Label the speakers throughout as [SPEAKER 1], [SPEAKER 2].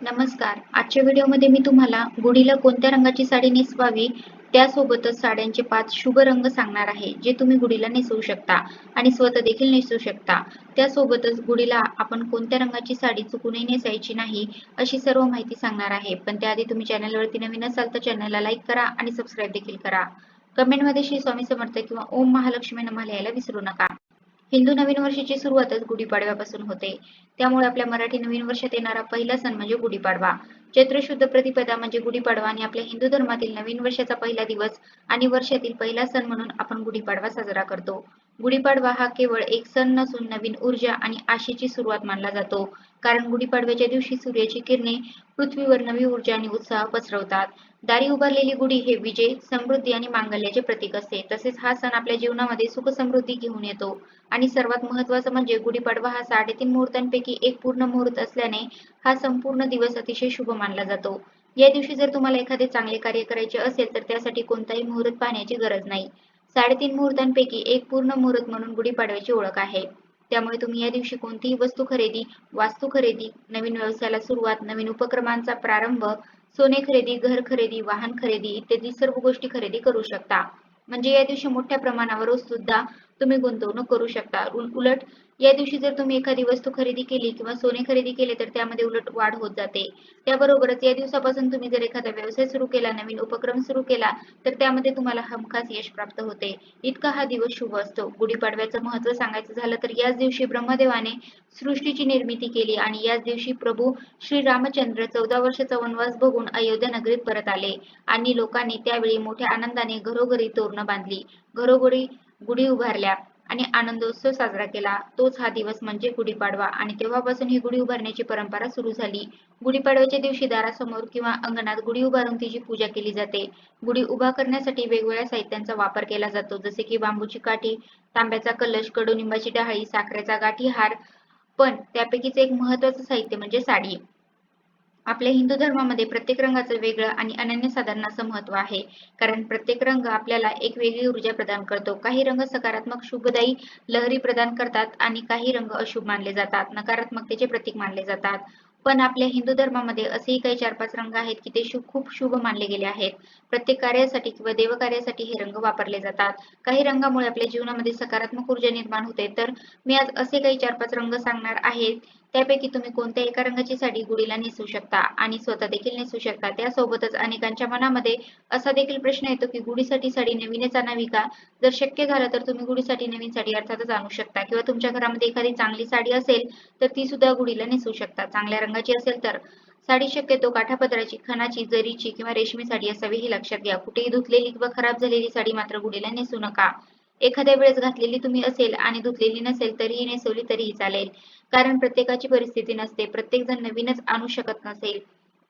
[SPEAKER 1] नमस्कार. आजच्या व्हिडिओमध्ये मी तुम्हाला गुढीला कोणत्या रंगाची साडी नेसवावी त्यासोबतच साड्यांचे पाच शुभ रंग सांगणार आहे जे तुम्ही गुढीला नेसवू शकता आणि स्वतः देखील नेसवू शकता. त्यासोबतच गुढीला आपण कोणत्या रंगाची साडी चुकूनही नेसायची नाही अशी सर्व माहिती सांगणार आहे. पण त्याआधी तुम्ही चॅनलवरती नवीन असाल तर चॅनलला लाईक करा आणि सबस्क्राईब देखील करा. कमेंटमध्ये श्री स्वामी समर्थ किंवा ओम महालक्ष्मी नमा लिहायला विसरू नका. हिंदू नवीन वर्षाची सुरुवातच गुढीपाडव्यापासून होते. त्यामुळे आपल्या मराठी नवीन वर्षात येणारा पहिला सण म्हणजे गुढीपाडवा. चैत्र शुद्ध प्रतिपदा म्हणजे गुढीपाडवा आणि आपल्या हिंदू धर्मातील नवीन वर्षाचा पहिला दिवस आणि वर्षातील पहिला सण म्हणून आपण गुढीपाडवा साजरा करतो. गुढीपाडवा हा केवळ एक सण नसून नवीन ऊर्जा आणि आशेची सुरुवात मानला जातो. कारण गुढीपाडव्याच्या दिवशी सूर्याची किरणे पृथ्वीवर नवी ऊर्जा आणि उत्साह पसरवतात. दारी उभारलेली गुढी हे विजय समृद्धी आणि मांगल्याचे प्रतीक असते. तसेच हा सण आपल्या जीवनामध्ये सुख समृद्धी घेऊन येतो. आणि सर्वात महत्वाचं म्हणजे गुढीपाडवा हा साडेतीन मुहूर्तांपैकी एक पूर्ण मुहूर्त असल्याने हा संपूर्ण दिवस अतिशय शुभ मानला जातो. या दिवशी जर तुम्हाला एखादे चांगले कार्य करायचे असेल तर त्यासाठी कोणताही मुहूर्त पाहण्याची गरज नाही. साडेतीन मुहूर्तांपैकी एक पूर्ण मुहूर्त म्हणून गुढीपाडव्याची ओळख आहे. त्यामुळे तुम्ही या दिवशी कोणतीही वस्तू खरेदी वास्तू खरेदी नवीन व्यवसायाला सुरुवात नवीन उपक्रमांचा प्रारंभ सोने खरेदी घर खरेदी वाहन खरेदी इत्यादी सर्व गोष्टी खरेदी करू शकता. म्हणजे या दिवशी मोठ्या प्रमाणावर सुद्धा तुम्ही गुंतवणूक करू शकता. उलट या दिवशी जर तुम्ही एखादी वस्तू खरेदी केली किंवा सोने खरेदी केले तर त्यामध्ये उलट वाढ होत जाते. त्याबरोबरच या दिवसापासून तुम्ही जर एखादा व्यवसाय सुरू केला नवीन उपक्रम सुरू केला तर त्यामध्ये तुम्हाला हमखास यश प्राप्त होते. इतका हा दिवस शुभ असतो. गुढीपाडव्याचं महत्त्व सांगायचं झालं तर याच दिवशी ब्रह्मदेवाने सृष्टीची निर्मिती केली आणि याच दिवशी प्रभू श्री रामचंद्र चौदा वर्षाचा वनवास भोगून अयोध्या नगरीत परत आले आणि लोकांनी त्यावेळी मोठ्या आनंदाने घरोघरी तोरणं बांधली. घरोघरी गुढी उभारल्या आणि आनंदोत्सव साजरा केला. तोच हा दिवस म्हणजे गुढीपाडवा. आणि तेव्हापासून ही गुढी उभारण्याची परंपरा सुरू झाली. गुढीपाडव्याच्या दिवशी दारासमोर किंवा अंगणात गुढी उभारून तिची पूजा केली जाते. गुढी उभा करण्यासाठी वेगवेगळ्या साहित्यांचा वापर केला जातो. जसे की बांबूची काठी तांब्याचा कलश कडुनिंबाची डहाळी साखरेचा गाठी हार. पण त्यापैकीच एक महत्वाचं साहित्य म्हणजे साडी. आपल्या हिंदू धर्मामध्ये प्रत्येक रंगाचं वेगळं आणि अनन्यसाधारण असं महत्त्व आहे. कारण प्रत्येक रंग आपल्याला एक वेगळी ऊर्जा प्रदान करतो. काही रंग सकारात्मक शुभदायी लहरी प्रदान करतात आणि काही रंग अशुभ मानले जातात. नकारात्मकतेचे प्रतीक मानले जातात. पण आपल्या हिंदू धर्मामध्ये असेही काही चार पाच रंग आहेत की ते शुभ खूप शुभ मानले गेले आहेत. प्रत्येक कार्यासाठी किंवा देवकार्यासाठी हे रंग वापरले जातात. काही रंगामुळे आपल्या जीवनामध्ये सकारात्मक ऊर्जा निर्माण होते. तर मी आज असे काही चार पाच रंग सांगणार आहेत त्यापैकी तुम्ही कोणत्या एका रंगाची साडी गुडीला नेसू शकता आणि स्वतः देखील नेसू शकता? त्यासोबतच अनेकांच्या मनामध्ये असा देखील प्रश्न येतो की गुढीसाठी साडी नवीनच आणावी का? जर शक्य झालं तर तुम्ही गुढीसाठी नवीन साडी अर्थातच आणू शकता. किंवा तुमच्या घरामध्ये एखादी चांगली साडी असेल तर ती सुद्धा गुढीला नेसू शकता. चांगल्या रंगाची असेल तर साडी शक्यतो काठापदराची खणाची जरीची किंवा रेशमी साडी असावी ही लक्षात घ्या. कुठेही धुतलेली किंवा खराब झालेली साडी मात्र गुढीला नेसू नका. एखाद्या वेळेस घातलेली तुम्ही असेल आणि धुतलेली नसेल तरीही नेसवली तरीही चालेल. कारण प्रत्येकाची परिस्थिती नसते प्रत्येक जण नवीनच आणू शकत नसेल.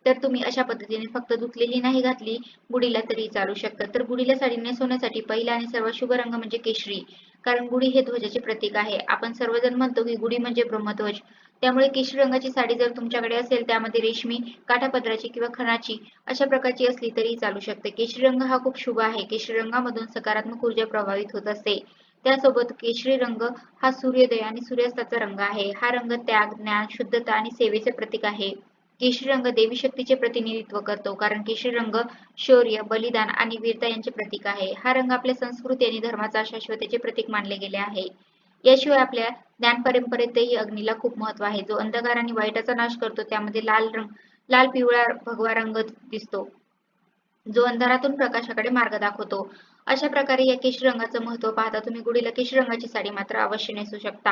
[SPEAKER 1] तर तुम्ही अशा पद्धतीने फक्त धुतलेली नाही घातली गुढीला तरी चालू शकतात तर गुढीला साडी नेसवण्यासाठी पहिला आणि सर्वात शुभ रंग म्हणजे केशरी. कारण गुढी हे ध्वजाचे प्रतीक आहे. आपण सर्वजण म्हणतो की गुढी म्हणजे ब्रह्मध्वज. त्यामुळे केशरी रंगाची साडी जर तुमच्याकडे असेल त्यामध्ये रेशमी काठापत्राची किंवा खणाची अशा प्रकारची असली तरी चालू शकते. केशरी रंग हा खूप शुभ आहे. केशरी रंगामधून सकारात्मक ऊर्जा प्रभावित होत असते. त्यासोबत केशरी रंग हा सूर्योदय आणि सूर्यास्ताचा रंग आहे. हा रंग त्याग ज्ञान शुद्धता आणि सेवेचे प्रतीक आहे. केशरी रंग देवी शक्तीचे प्रतिनिधित्व करतो कारण केशरी रंग शौर्य बलिदान आणि वीरता यांचे प्रतीक आहे. हा रंग आपल्या संस्कृती आणि धर्माचा शाश्वतेचे प्रतीक मानले गेले आहे. याशिवाय आपल्या ज्ञान परंपरेतही अग्नीला खूप महत्त्व आहे. जो अंधकार आणि वाईटाचा नाश करतो त्यामध्ये लाल रंग लाल पिवळा भगवा रंग दिसतो. जो अंधारातून प्रकाशाकडे मार्ग दाखवतो. अशा प्रकारे या केशरी रंगाचं महत्त्व पाहता तुम्ही गुढीला केशरी रंगाची साडी मात्र अवश्य नेसू शकता.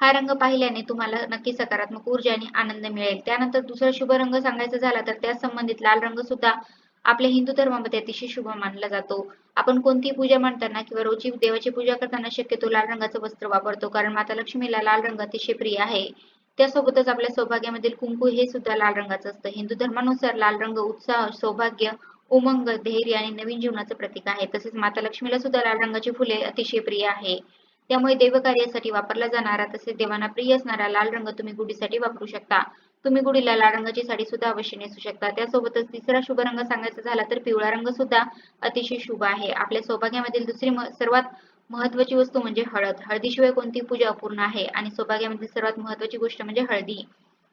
[SPEAKER 1] हा रंग पाहिल्याने तुम्हाला नक्की सकारात्मक ऊर्जा आणि आनंद मिळेल. त्यानंतर दुसरा शुभ रंग सांगायचा झाला तर त्या संबंधित लाल रंग सुद्धा आपल्या हिंदू धर्मामध्ये अतिशय शुभ मानला जातो. आपण कोणतीही पूजा मांडताना किंवा रोजी देवाची पूजा करताना शक्यतो लाल रंगाचं वस्त्र वापरतो कारण माता लक्ष्मीला लाल रंग अतिशय प्रिय आहे. त्यासोबतच आपल्या सौभाग्यामधील कुंकू हे सुद्धा लाल रंगाचं असतं. हिंदू धर्मानुसार लाल रंग उत्साह सौभाग्य उमंग धैर्य आणि नवीन जीवनाचं प्रतीक आहे. तसेच माता लक्ष्मीला सुद्धा लाल रंगाची फुले अतिशय प्रिय आहे. त्यामुळे देवकार्यासाठी वापरला जाणारा तसेच देवांना प्रिय असणारा लाल रंग तुम्ही गुढीसाठी वापरू शकता. तुम्ही गुढीला लाल रंगाची साडी सुद्धा अवश्य नेसू शकता. त्यासोबतच तिसरा शुभ रंग सांगायचा झाला तर पिवळा रंग सुद्धा अतिशय शुभ आहे. आपल्या सौभाग्यामधील दुसरी सर्वात महत्वाची वस्तू म्हणजे हळद. हळदीशिवाय कोणती पूजा अपूर्ण आहे? आणि सौभाग्यामधील सर्वात महत्वाची गोष्ट म्हणजे हळदी.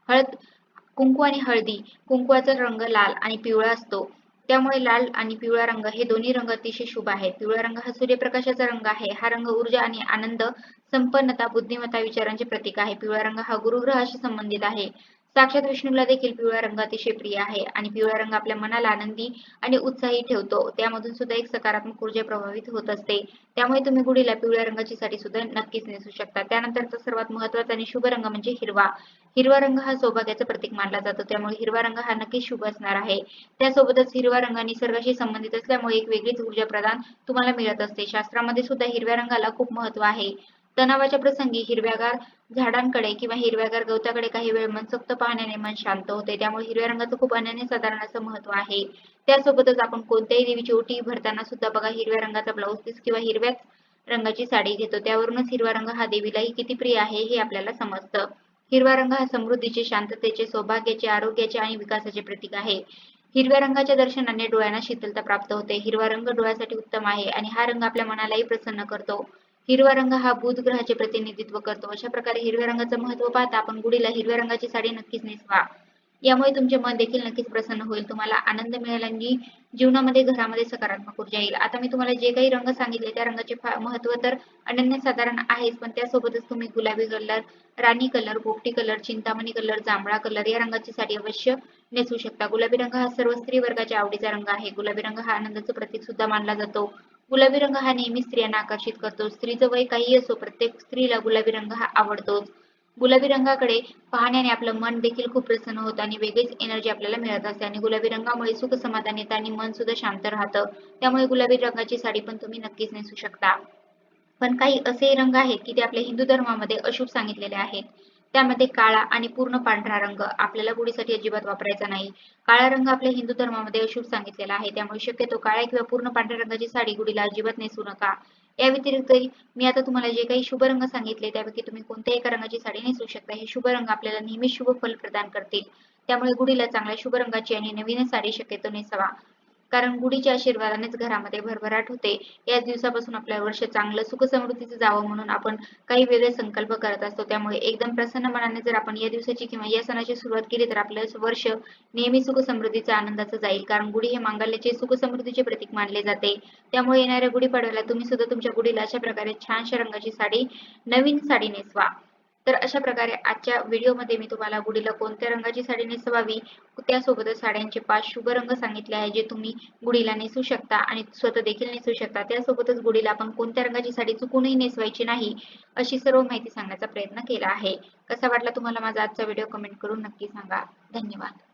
[SPEAKER 1] हळद कुंकू आणि हळदी. कुंकवाचा रंग लाल आणि पिवळा असतो. त्यामुळे लाल आणि पिवळा रंग हे दोन्ही रंग अतिशय शुभ आहेत. पिवळा रंग हा सूर्यप्रकाशाचा रंग आहे. हा रंग ऊर्जा आणि आनंद संपन्नता बुद्धिमत्ता विचारांचे प्रतीक आहे. पिवळा रंग हा गुरुग्रहाशी संबंधित आहे. साक्षात विष्णूला देखील पिवळा रंग अतिशय प्रिय आहे आणि पिवळा रंग आपल्या मनाला आनंदी आणि उत्साही ठेवतो. त्यामधून सुद्धा एक सकारात्मक ऊर्जा प्रभावित होत असते. त्यामुळे तुम्ही गुढीला पिवळ्या रंगाची साडी सुद्धा नक्कीच नेसू शकता. त्यानंतरचा सर्वात महत्त्वाचा आणि शुभ रंग म्हणजे हिरवा. हिरवा रंग हा सौभाग्याचा प्रतीक मानला जातो. त्यामुळे हिरवा रंग हा नक्कीच शुभ असणार आहे. त्यासोबतच हिरवा रंग निसर्गाशी संबंधित असल्यामुळे एक वेगळीच ऊर्जा प्रदान तुम्हाला मिळत असते. शास्त्रामध्ये सुद्धा हिरव्या रंगाला खूप महत्त्व आहे. तणावाच्या प्रसंगी हिरव्यागार झाडांकडे किंवा हिरव्यागार गवताकडे काही वेळ मनसोक्त पाहण्याने मन शांत होते. त्यामुळे हिरव्या रंगाचं खूप अनन्यसाधारण असं महत्त्व आहे. त्यासोबतच आपण कोणत्याही देवीची ओटी भरताना सुद्धा बघा हिरव्या रंगाचा ब्लाऊज पीस किंवा हिरव्याच रंगाची साडी घेतो. त्यावरूनच हिरवा रंग हा देवीलाही किती प्रिय आहे हे आपल्याला समजतं. हिरवा रंग हा समृद्धीचे शांततेचे सौभाग्याचे आरोग्याचे आणि विकासाचे प्रतीक आहे. हिरव्या रंगाच्या दर्शनाने डोळ्यांना शीतलता प्राप्त होते. हिरवा रंग डोळ्यासाठी उत्तम आहे आणि हा रंग आपल्या मनालाही प्रसन्न करतो. हिरवा रंग हा बुध ग्रहाचे प्रतिनिधित्व करतो. अशा प्रकारे हिरव्या रंगाचं महत्त्व पाहता आपण गुढीला हिरव्या रंगाची साडी नक्कीच नेसवा. यामुळे तुमचे मन देखील नक्कीच प्रसन्न होईल. तुम्हाला आनंद मिळेल आणि जीवनामध्ये घरामध्ये सकारात्मक ऊर्जा येईल. आता मी तुम्हाला जे काही रंग सांगितले त्या रंगाचे महत्त्व तर अनन्यसाधारण आहेच पण त्यासोबतच तुम्ही गुलाबी कलर राणी कलर पोपटी कलर चिंतामणी कलर जांभळा कलर या रंगाची साडी अवश्य नेसू शकता. गुलाबी रंग हा सर्व स्त्री वर्गाच्या आवडीचा रंग आहे. गुलाबी रंग हा आनंदाचं प्रतीक सुद्धा मानला जातो. गुलाबी रंग हा नेहमी स्त्रियांना आकर्षित करतो. स्त्रीचं वय काही असो प्रत्येक स्त्रीला गुलाबी रंग हा आवडतोच गुलाबी रंगाकडे पाहण्याने आपलं मन देखील खूप प्रसन्न होतं आणि वेगळीच एनर्जी आपल्याला मिळत असते आणि गुलाबी रंगामुळे सुख समाधान येतं आणि मन सुद्धा शांत राहतं. त्यामुळे गुलाबी रंगाची साडी पण तुम्ही नक्कीच नेसू शकता. पण काही असे रंग आहेत की ते आपल्या हिंदू धर्मामध्ये अशुभ सांगितलेले आहेत. त्यामध्ये काळा आणि पूर्ण पांढरा रंग आपल्याला गुढीसाठी अजिबात वापरायचा नाही. काळा रंग आपल्या हिंदू धर्मामध्ये अशुभ सांगितलेला आहे. त्यामुळे शक्यतो काळ्या किंवा पूर्ण पांढऱ्या रंगाची साडी गुढीला अजिबात नेसू नका. या व्यतिरिक्त मी आता तुम्हाला जे काही शुभ रंग सांगितले त्यापैकी तुम्ही कोणत्याही एका रंगाची साडी नेसू शकता. हे शुभ रंग आपल्याला नेहमी शुभ फल प्रदान करतील. त्यामुळे गुढीला चांगल्या शुभ रंगाची आणि नवीन साडी शक्यतो नेसावा. कारण गुढीच्या आशीर्वादानेच घरामध्ये भरभराट होते. याच दिवसापासून आपल्या वर्ष चांगलं सुख समृद्धीचं जावं म्हणून आपण काही वेगळे संकल्प करत असतो. त्यामुळे एकदम प्रसन्न मनाने जर आपण या दिवसाची किंवा या सणाची सुरुवात केली तर आपलं वर्ष नेहमी सुख समृद्धीचा आनंदाचं जाईल. कारण गुढी हे मांगल्याचे सुख समृद्धीचे प्रतीक मानले जाते. त्यामुळे येणाऱ्या गुढीपाडव्याला तुम्ही सुद्धा तुमच्या गुढीला अशा प्रकारे छानशा रंगाची साडी नवीन साडी नेसवा. तर अशा प्रकारे आजच्या व्हिडिओमध्ये मी तुम्हाला गुढीला कोणत्या रंगाची साडी नेसवावी त्यासोबतच साड्यांचे पाच शुभ रंग सांगितले आहे जे तुम्ही गुढीला नेसू शकता आणि स्वतः देखील नेसू शकता. त्यासोबतच गुढीला आपण कोणत्या रंगाची साडी चुकूनही नेसवायची नाही अशी सर्व माहिती सांगण्याचा प्रयत्न केला आहे. कसा वाटला तुम्हाला माझा आजचा व्हिडिओ कमेंट करून नक्की सांगा. धन्यवाद.